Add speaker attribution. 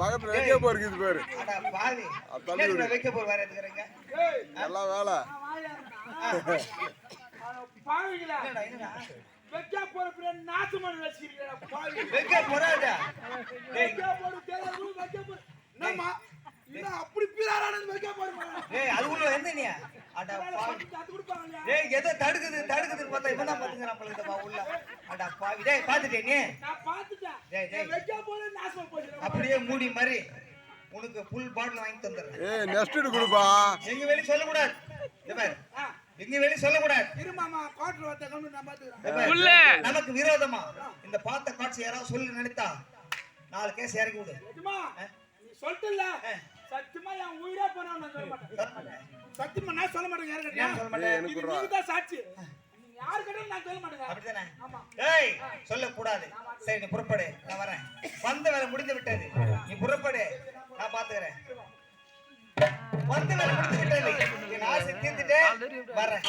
Speaker 1: பக்கத்துல வைக்க போறது பாரு.
Speaker 2: என்ன. வைக்க வேற
Speaker 1: நல்லா வேலை.
Speaker 3: பாவிங்களா?
Speaker 2: என்னடா என்னடா?
Speaker 3: வெக்கா போற பிறகு நாசமான வச்சிருக்கா பாவி
Speaker 2: வைக்க போறாதா. டேய்.
Speaker 3: வெக்கா போற தேவை வெக்கா போற என்னம்மா? என்ன அப்படி வெக்கா போற
Speaker 2: அது உள்ள எந்த நீ. அட பாவி.
Speaker 3: அது கொடுப்பாங்க.
Speaker 2: டேய் எதை பார்த்தா இந்த உள்ள. அட பாவி. டேய் பாத்துட்டே நீ
Speaker 3: நான் பாத்துட்டேன்
Speaker 2: டேய், டேய்.
Speaker 3: வெக்கா போற நாசமா போச்சு.
Speaker 2: அப்படியே மூடி மாதிரி உனக்கு ஃபுல் பாட்டில் வாங்கி தந்துடுறேன்
Speaker 1: ஏய் நெக்ஸ்ட் கொடுப்பா.
Speaker 2: எங்க வெளிய இந்த பாரு. எங்க வெளிய சொல்லக்கூடாது.
Speaker 3: இரு மாமா வந்த நான் பாத்துக்கிறேன்.
Speaker 4: உள்ள.
Speaker 2: நமக்கு விரோதமா. இந்த பார்த்த காட்சி யாராவது சொல்லி நினைத்தா நாலு கேஸ் இறக்கி விடு.
Speaker 3: நீ சொல்லிட்டல சத்தியமா என் உயிரே போனா நான் சொல்ல மாட்டேன். சத்தியமா? நான் சொல்ல மாட்டேன் யாரு
Speaker 2: சொல்ல மாட்டேன்?
Speaker 1: எனக்கு
Speaker 3: சாட்சி.
Speaker 2: சொல்லக்கூடாது. சரி நீ புறப்படு. நான் வரேன். வந்த வேலை முடிந்து விட்டது. நீ புறப்படு. நான் பாத்துக்கிறேன். வந்த வேலை முடிந்து விட்டது. என் ஆசை தீர்த்துட்டு வரேன்.